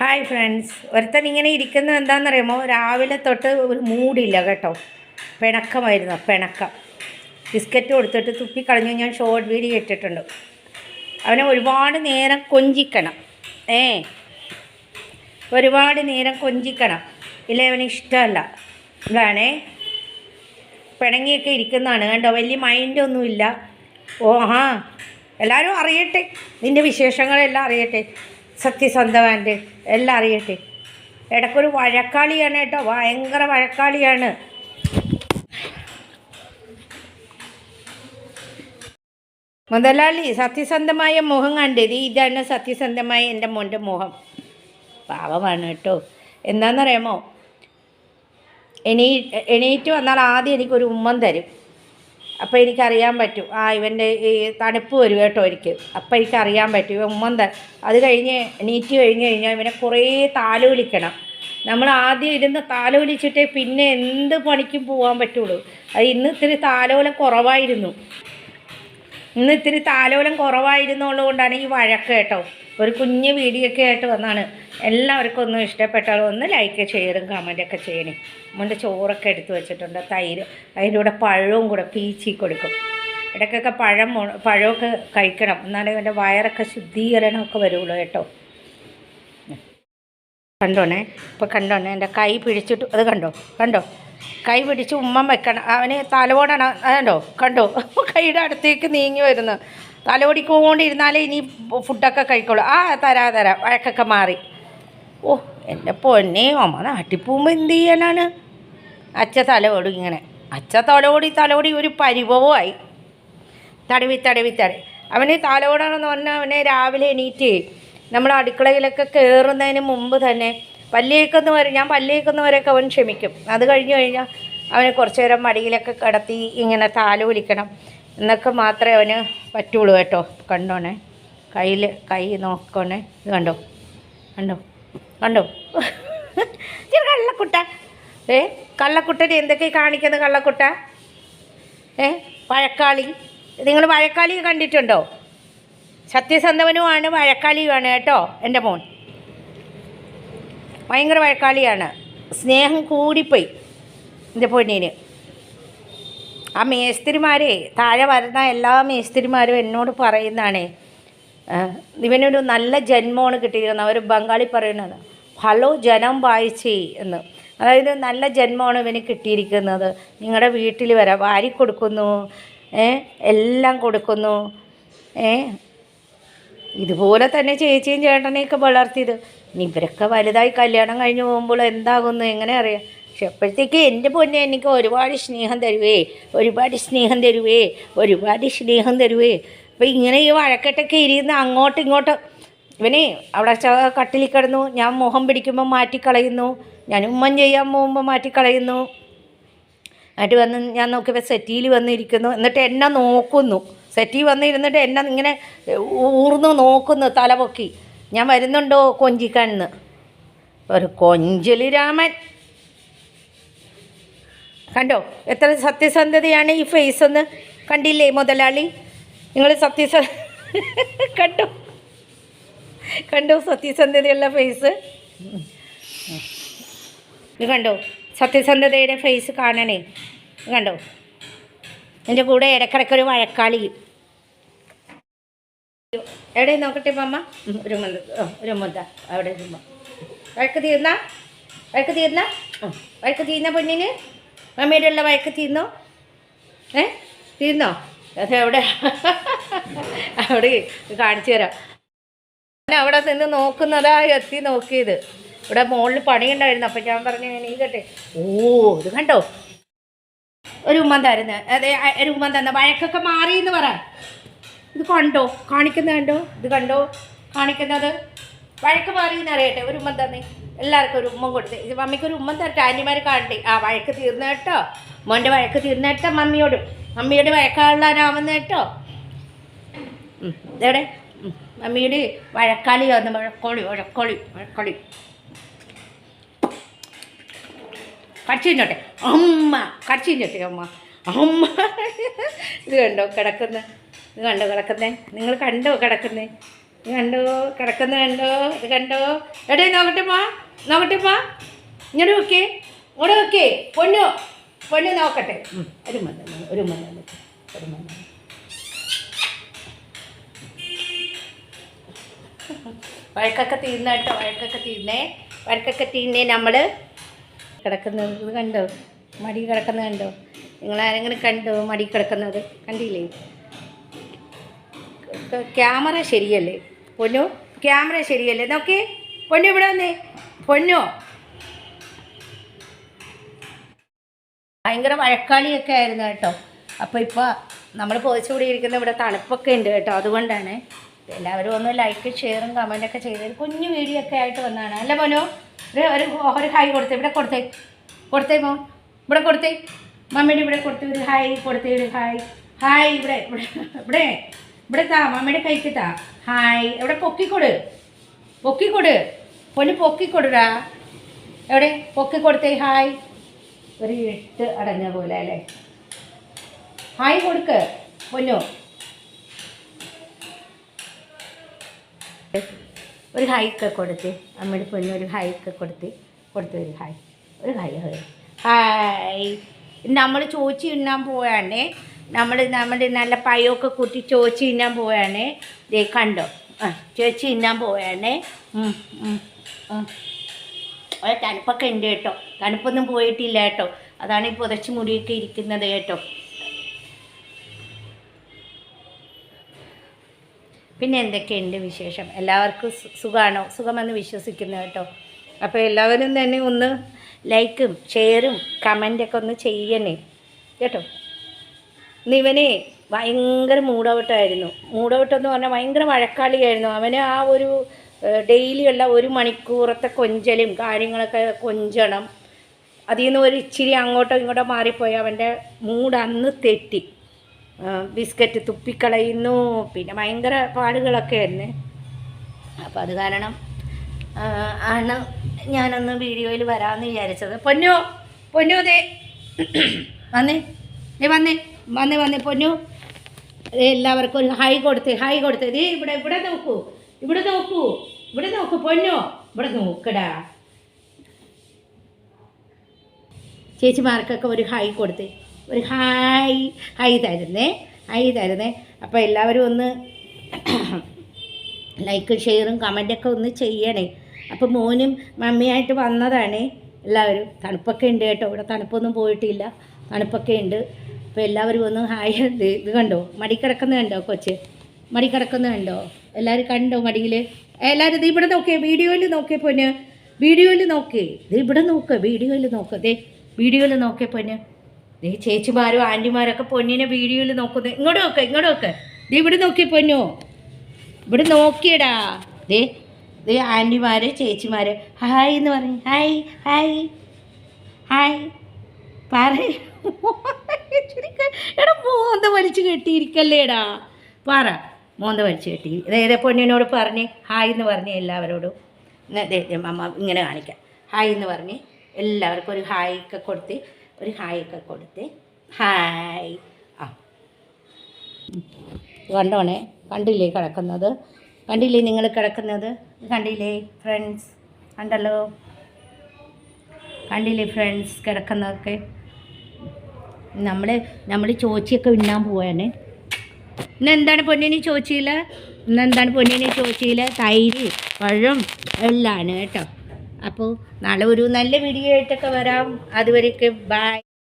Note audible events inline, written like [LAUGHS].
Hi friends ഒരുത്തൻ ഇങ്ങനെ ഇരിക്കുന്നത് എന്താണെന്നറിയാമോ? രാവിലെ തൊട്ട് ഒരു മൂടില്ല കേട്ടോ. പിണക്കമായിരുന്നു പിണക്കം. ബിസ്ക്കറ്റ് കൊടുത്തിട്ട് തുപ്പിക്കളഞ്ഞു ഞാൻ ഷോർട്ട് വീഡിയോ ഇട്ടിട്ടുണ്ട്. അവനെ ഒരുപാട് നേരം കൊഞ്ചിക്കണം. ഏ? ഒരുപാട് നേരം കൊഞ്ചിക്കണം. ഇല്ല അവന് ഇഷ്ടമല്ല. ഇതാണേ. പിണങ്ങിയൊക്കെ ഇരിക്കുന്നതാണ് കണ്ടോ? വലിയ മൈൻഡൊന്നുമില്ല ഓ ആ എല്ലാവരും അറിയട്ടെ. നിന്റെ വിശേഷങ്ങളെല്ലാം അറിയട്ടെ. സത്യസന്ധവാന്റെ എല്ലാം അറിയട്ടെ. ഇടയ്ക്കൊരു വഴക്കാളിയാണ് കേട്ടോ. ഭയങ്കര വഴക്കാളിയാണ്. മുതലാളി സത്യസന്ധമായ മുഖം കണ്ടത് ഇതാണ് സത്യസന്ധമായ എന്റെ മോന്റെ മുഖം. പാവമാണ് കേട്ടോ. എന്താണെന്നറിയാമോ എണീ എണീറ്റ് വന്നാൽ ആദ്യം എനിക്കൊരു ഉമ്മൻ തരും. അപ്പോൾ എനിക്കറിയാൻ പറ്റും. ആ ഇവന്റെ ഈ തണുപ്പ് വരും കേട്ടോ എനിക്ക്. അപ്പോൾ എനിക്കറിയാൻ പറ്റും. ഇവ ഉമ്മന്ത അത് കഴിഞ്ഞ് നീറ്റ് കഴിഞ്ഞ് കഴിഞ്ഞാൽ ഇവനെ കുറേ താലോലിക്കണം നമ്മൾ ആദ്യം ഇരുന്ന് താലോലിച്ചിട്ടേ പിന്നെ എന്ത് പണിക്കും പോകാൻ പറ്റുള്ളൂ. അത് ഇന്ന് ഇത്തിരി താലോലം കുറവായിരുന്നു. ഇന്ന് ഇത്തിരി താലോലം കുറവായിരുന്നുള്ളത് കൊണ്ടാണ് ഈ വഴക്ക് കേട്ടോ. ഒരു കുഞ്ഞ് വീഡിയോ ഒക്കെ ആയിട്ട് വന്നാണ്. എല്ലാവർക്കും ഒന്നും ഇഷ്ടപ്പെട്ടാലും ഒന്ന് ലൈക്ക് ഷെയറും കമന്റൊക്കെ ചെയ്യണേ. അമ്മന്റെ ചോറൊക്കെ എടുത്തു വെച്ചിട്ടുണ്ട്. തൈര് അതിന്റെ കൂടെ പഴവും കൂടെ പീച്ചി കൊടുക്കും. ഇടയ്ക്കൊക്കെ പഴം പഴമൊക്കെ കഴിക്കണം. എന്നാലേ എന്റെ വയറൊക്കെ ശുദ്ധീകരണമൊക്കെ വരുള്ളൂ കേട്ടോ. കണ്ടോണേ? ഇപ്പോൾ കണ്ടോണേ? എന്റെ കൈ പിഴിച്ചിട്ട് അത് കണ്ടോ? കണ്ടോ? കൈ പിടിച്ച് ഉമ്മൻ വെക്കണം. അവന് തലോടണം കണ്ടോ കണ്ടോ? [LAUGHS] കൈയുടെ അടുത്തേക്ക് നീങ്ങി വരുന്നു. തലോടിക്കൊണ്ടിരുന്നാലേ ഇനി ഫുഡൊക്കെ കഴിക്കുള്ളൂ. ആ തരാ തരാ. വഴക്കൊക്കെ മാറി. ഓ എന്റെ പൊന്നെ അമ്മ നാട്ടിൽ പോകുമ്പോൾ എന്ത് ചെയ്യാനാണ്? അച്ഛ തലോടും ഇങ്ങനെ. അച്ഛ തലോടി തലോടി ഒരു പരിഭവമായി. തടവി തടവി തടവി. അവന് തലോടണമെന്ന് പറഞ്ഞാൽ അവനെ രാവിലെ എണീറ്റ് നമ്മൾ അടുക്കളയിലൊക്കെ കയറുന്നതിന് മുമ്പ് തന്നെ പല്ലിയേക്കുന്ന വരെ ഞാൻ പല്ലിയേക്കുന്ന വരെയൊക്കെ അവൻ ക്ഷമിക്കും. അത് കഴിഞ്ഞു കഴിഞ്ഞാൽ അവനെ കുറച്ച് നേരം മടിയിലൊക്കെ കിടത്തി ഇങ്ങനെ താലോലിക്കണം എന്നൊക്കെ മാത്രമേ അവന് പറ്റുള്ളൂ കേട്ടോ. കണ്ടോണേ കയ്യിൽ കൈ നോക്കണേ ഇത് കണ്ടോ? കണ്ടോ? കണ്ടോ? [LAUGHS] ചെറു കള്ളക്കുട്ട. ഏ? കള്ളക്കുട്ടനെ എന്തൊക്കെ കാണിക്കുന്നത് കള്ളക്കുട്ട? ഏ? വഴക്കാളി. നിങ്ങൾ വഴക്കാളി കണ്ടിട്ടുണ്ടോ? സത്യസന്ധവനുമാണ് വഴക്കാളിയുമാണ് കേട്ടോ എന്റെ മോൻ. ഭയങ്കര വഴക്കാളിയാണ്. സ്നേഹം കൂടിപ്പോയി എന്റെ പൊന്നിന്. ആ മേസ്തിരിമാരെ താഴെ വരുന്ന എല്ലാ മേസ്തിരിമാരും എന്നോട് പറയുന്നതാണ് ഇവനൊരു നല്ല ജന്മമാണ് കിട്ടിയിരുന്നത്. അവർ ബംഗാളി പറയുന്നത് ഹലോ ജനം വായിച്ചേ എന്ന്. അതായത് നല്ല ജന്മമാണ് ഇവന് കിട്ടിയിരിക്കുന്നത്. നിങ്ങളുടെ വീട്ടിൽ വരാം വാരി കൊടുക്കുന്നു എല്ലാം കൊടുക്കുന്നു ഇതുപോലെ തന്നെ ചേച്ചിയും ചേട്ടനെയൊക്കെ വളർത്തിയത്. ഇനി ഇവരൊക്കെ വലുതായി കല്യാണം കഴിഞ്ഞ് പോകുമ്പോൾ എന്താകുന്നു? എങ്ങനെ അറിയാം? പക്ഷെ അപ്പോഴത്തേക്ക് എന്റെ പൊന്നെ എനിക്ക് ഒരുപാട് സ്നേഹം തരുവേ ഒരുപാട് സ്നേഹം തരുവേ ഒരുപാട് സ്നേഹം തരുവേ. അപ്പോൾ ഇങ്ങനെ ഈ വഴക്കെട്ടൊക്കെ ഇരിയുന്ന അങ്ങോട്ടും ഇങ്ങോട്ടും. ഇവനെ അവിടെ കട്ടിലിൽ കിടന്നു. ഞാൻ മുഖം പിടിക്കുമ്പോൾ മാറ്റിക്കളയുന്നു. ഞാൻ ഉമ്മൻ ചെയ്യാൻ പോകുമ്പോൾ മാറ്റിക്കളയുന്നു. എന്നിട്ട് വന്ന് ഞാൻ നോക്കിയപ്പോൾ സെറ്റിയിൽ വന്നിരിക്കുന്നു. എന്നിട്ട് എന്നെ നോക്കുന്നു. സെറ്റിൽ വന്നിരുന്നിട്ട് എന്നെ ഇങ്ങനെ ഊർന്നു നോക്കുന്നു തല പൊക്കി ഞാൻ വരുന്നുണ്ടോ കൊഞ്ചിക്കണ്ണ്? ഒരു കൊഞ്ചലി രാമൻ. കണ്ടോ? എത്ര സത്യസന്ധതയാണ് ഈ ഫേസ് ഒന്ന്. കണ്ടില്ലേ മുതലാളി? നിങ്ങൾ സത്യസ കണ്ടോ? കണ്ടോ സത്യസന്ധതയുള്ള ഫേസ് ഇത് കണ്ടോ? സത്യസന്ധതയുടെ ഫേസ് കാണണേ. കണ്ടോ? എന്റെ കൂടെ ഇടക്കിടയ്ക്കൊരു വഴക്കാളി. എവിടെ നോക്കട്ടെ അമ്മ ഒരു മുന്ത ഒരു മുദ്ദ അവിടെ ചുമ്മ വഴക്ക് തീർന്ന? വഴക്ക് തീർന്ന? വഴക്ക് തീർന്ന പൊന്നിന് മമ്മിയുടെ ഉള്ള വഴക്ക് തീർന്നോ? ഏ? തീർന്നോ? അത് എവിടെ? അവിടെ കാണിച്ചു തരാം. ഞാൻ അവിടെ നിന്ന് നോക്കുന്നതാ എത്തി നോക്കിയത്. ഇവിടെ മുകളിൽ പണിയുണ്ടായിരുന്നു. അപ്പം ഞാൻ പറഞ്ഞു ഞാൻ കേട്ടെ ഓ ഇത് കണ്ടോ? ഒരു ഉമ്മൻ തരുന്ന അതെ ഒരു ഉമ്മൻ തന്ന വഴക്കൊക്കെ മാറി എന്ന് പറ. ഇത് കണ്ടോ? കാണിക്കുന്നത് കണ്ടോ? ഇത് കണ്ടോ? കാണിക്കുന്നത്? വഴക്ക് മാറി എന്ന് അറിയട്ടെ. ഒരു ഉമ്മൻ തന്നെ. എല്ലാവർക്കും ഒരു ഉമ്മൻ കൊടുത്ത്. ഇത് മമ്മിക്ക് ഒരു ഉമ്മൻ തരട്ടെ. ആന്റിമാർ കാണട്ടെ ആ വഴക്ക് തീർന്ന കേട്ടോ. മോന്റെ വഴക്ക് തീർന്ന കേട്ടോ മമ്മിയോടും. മമ്മിയുടെ വഴക്കാളാനാവുന്ന കേട്ടോ. ഇതെവിടെ? മമ്മിയുടെ വഴക്കാളി വന്ന് വഴക്കോളി വഴക്കോളി വഴക്കോളി. കടിച്ചു അമ്മ കടിച്ചു അമ്മ. അമ്മ. ഇത് കണ്ടോ? കിടക്കുന്ന ഇത് കണ്ടോ കിടക്കുന്നേ? നിങ്ങൾ കണ്ടോ കിടക്കുന്നേ? ഇത് കണ്ടോ? കിടക്കുന്ന കണ്ടോ? ഇത് കണ്ടോ? എടേ നോക്കട്ടെപ്പാ നോക്കട്ടെപ്പാ ഇങ്ങോട്ട് നോക്കേ ഇങ്ങോട്ട് നോക്കേ പൊന്നു. പൊന്നു നോക്കട്ടെ. ഒരു മന്ത ഒരു മതി ഒരു മതി വഴക്കൊക്കെ തീർന്ന കേട്ടോ വഴക്കൊക്കെ തീർന്നേ. വഴക്കൊക്കെ തീർന്നേ നമ്മൾ കിടക്കുന്നത് ഇത് കണ്ടോ? മടി കിടക്കുന്നത് കണ്ടോ? നിങ്ങളാരെങ്കിലും കണ്ടോ മടി കിടക്കുന്നത്? കണ്ടില്ലേ? ക്യാമറ ശരിയല്ലേ? പൊന്നു ക്യാമറ ശരിയല്ലേ? നോക്കി. പൊന്നു ഇവിടെ വന്നേ. പൊന്നു. ഭയങ്കര മഴക്കാളിയൊക്കെ ആയിരുന്നു കേട്ടോ. അപ്പോൾ ഇപ്പോൾ നമ്മൾ പൊതിച്ചുകൂടി ഇരിക്കുന്ന ഇവിടെ തണുപ്പൊക്കെ ഉണ്ട് കേട്ടോ. അതുകൊണ്ടാണ്. എല്ലാവരും ഒന്ന് ലൈക്ക് ഷെയറും കമന്റൊക്കെ ചെയ്ത് കുഞ്ഞു വീഡിയോ ഒക്കെ ആയിട്ട് വന്നതാണ്. അല്ല മോനോ ഒരു ഒരു ഒരു ഹായ് കൊടുത്തേ. ഇവിടെ കൊടുത്തേ. കൊടുത്തേ മോൻ ഇവിടെ കൊടുത്തേ. മമ്മിയുടെ ഇവിടെ കൊടുത്തേ. ഒരു ഹായ് കൊടുത്തേ ഒരു ഹായ് ഹായ് ഇവിടെ ഇവിടെ ഇവിടെ. ഇവിടെ താ മമ്മിയുടെ കൈക്ക് താ ഹായ് എവിടെ പൊക്കിക്കൊട്? പൊക്കിക്കൊട്? പൊന്നു പൊക്കിക്കൊടുടാ. എവിടെ? പൊക്കിക്കൊടുത്തേ ഹായ് ഒരു ഇട്ട് അടഞ്ഞ പോലെ അല്ലേ? ഹായ് കൊടുക്ക് പൊന്നു. ഒരു ഹായ്ക്ക് കൊടുത്ത് അമ്മയുടെ പൊന്നു ഒരു ഹായ്ക്ക് കൊടുത്ത് കൊടുത്ത് ഒരു ഹായ് ഒരു ഹൈ ഹായ് ഹായ് നമ്മൾ ചോച്ചി ഉണ്ണാൻ പോവാണേ. നമ്മൾ നമ്മൾ നല്ല പയൊക്കെ കുത്തി ചോച്ചി തിന്നാൻ പോവാണേ. ദേ കണ്ടോ? ആ ചേച്ചി തിന്നാൻ പോവാണേ. ഒരു തണുപ്പൊക്കെ ഉണ്ട് കേട്ടോ. തണുപ്പൊന്നും പോയിട്ടില്ല കേട്ടോ. അതാണ് ഈ പുതച്ച് മുടിയൊക്കെ ഇരിക്കുന്നത് കേട്ടോ. പിന്നെ എന്തൊക്കെയുണ്ട് വിശേഷം? എല്ലാവർക്കും സുഖമാണോ സുഖമെന്ന് വിശ്വസിക്കുന്നു കേട്ടോ. അപ്പോൾ എല്ലാവരും തന്നെ ഒന്ന് ലൈക്കും ഷെയറും കമന്റൊക്കെ ഒന്ന് ചെയ്യണേ. കേട്ടോ? ഇവനെ ഭയങ്കര മൂടൗട്ടായിരുന്നു മൂടൗട്ട് എന്ന് പറഞ്ഞാൽ ഭയങ്കര വഴക്കാളിയായിരുന്നു അവന് ആ ഒരു ഡെയിലിയുള്ള ഒരു മണിക്കൂറത്തെ കൊഞ്ചലും കാര്യങ്ങളൊക്കെ കൊഞ്ചണം. അതിൽ നിന്ന് ഒരു ഇച്ചിരി അങ്ങോട്ടോ ഇങ്ങോട്ടോ മാറിപ്പോയി. അവന്റെ മൂഡ് അന്ന് തെറ്റി. ബിസ്ക്കറ്റ് തുപ്പിക്കളയുന്നു. പിന്നെ ഭയങ്കര പാടുകളൊക്കെ ആയിരുന്നു. അപ്പോൾ അത് കാരണം ആണ് ഞാനൊന്ന് വീഡിയോയിൽ വരാമെന്ന് വിചാരിച്ചത്. പൊന്നോ പൊന്നോ ദേ. വന്നേ. ദേ വന്നേ. വന്നേ വന്ന് പൊന്നു. എല്ലാവർക്കും ഒരു ഹൈ കൊടുത്ത് ഹൈ കൊടുത്ത്. ദേ ഇവിടെ ഇവിടെ നോക്കൂ. ഇവിടെ നോക്കൂ. ഇവിടെ നോക്കൂ പൊന്നു. ഇവിടെ നോക്കടാ. ചേച്ചിമാർക്കൊക്കെ ഒരു ഹൈ കൊടുത്ത്. ഒരു ഹായ് ഹൈ തരുന്നേ ഹൈ തരുന്നേ. അപ്പോൾ എല്ലാവരും ഒന്ന് ലൈക്ക് ഷെയറും കമന്റൊക്കെ ഒന്ന് ചെയ്യണേ. അപ്പോൾ മോനും മമ്മിയായിട്ട് വന്നതാണ്. എല്ലാവരും തണുപ്പൊക്കെ ഉണ്ട് കേട്ടോ. ഇവിടെ തണുപ്പൊന്നും പോയിട്ടില്ല. തണുപ്പൊക്കെ ഉണ്ട്. അപ്പോൾ എല്ലാവരും ഒന്ന് ഹായ് ഇത് കണ്ടോ? മടിക്കിടക്കുന്നത് കണ്ടോ കൊച്ച്? മടിക്കിടക്കുന്നത് കണ്ടോ? എല്ലാവരും കണ്ടോ മടിയിൽ എല്ലാവരും ഇത് ഇവിടെ നോക്കിയേ വീഡിയോയിൽ നോക്കിയേ പൊന്ന്. വീഡിയോയിൽ നോക്കേ. ഇത് ഇവിടെ നോക്ക് വീഡിയോയിൽ നോക്ക്. ദേ വീഡിയോയിൽ നോക്കിയേ പൊന്ന്. ദേ ചേച്ചിമാരും ആന്റിമാരൊക്കെ പൊന്നിനെ വീഡിയോയിൽ നോക്കുന്നത്. ഇങ്ങോട്ട് നോക്ക് ഇങ്ങോട്ട് നോക്ക്. ദേ ഇവിടെ നോക്കിയേ പൊന്നോ. ഇവിടെ നോക്കിയടാ. ദേ ദേ ആന്റിമാർ ചേച്ചിമാർ ഹായ് എന്ന് പറഞ്ഞു ഹായ് ഹായ്. ഹായ്. പറ എടാ മോന്ത വലിച്ചു കെട്ടിയിരിക്കല്ലേടാ. പറ. മോന്ത വലിച്ചു കെട്ടി. അതായത് പൊന്നിനോട് പറഞ്ഞ് ഹായ് എന്ന് പറഞ്ഞ് എല്ലാവരോടും. അമ്മ ഇങ്ങനെ കാണിക്കാം. ഹായ് എന്ന് പറഞ്ഞ് എല്ലാവർക്കും ഒരു ഹായ് ഒക്കെ കൊടുത്ത് ഒരു ഹായ് ഒക്കെ കൊടുത്ത് ഹായ്. ആ. കണ്ടോണേ? കണ്ടില്ലേ കിടക്കുന്നത്? കണ്ടില്ലേ നിങ്ങൾ കിടക്കുന്നത്? കണ്ടില്ലേ ഫ്രണ്ട്സ് കണ്ടല്ലോ? കണ്ടില്ലേ ഫ്രണ്ട്സ് കിടക്കുന്നതൊക്കെ? നമ്മൾ നമ്മൾ ചോച്ചിയൊക്കെ ഉണ്ണാൻ പോവാണ്. ഇന്നെന്താണ് പൊന്നിന് ചോച്ചിയിൽ ഇന്ന് എന്താണ് പൊന്നിന് ചോച്ചിയിൽ തൈര് പഴം എല്ലാം കേട്ടോ. അപ്പോൾ നാളെ ഒരു നല്ല വീഡിയോ ആയിട്ടൊക്കെ വരാം. അതുവരെയൊക്കെ ബൈ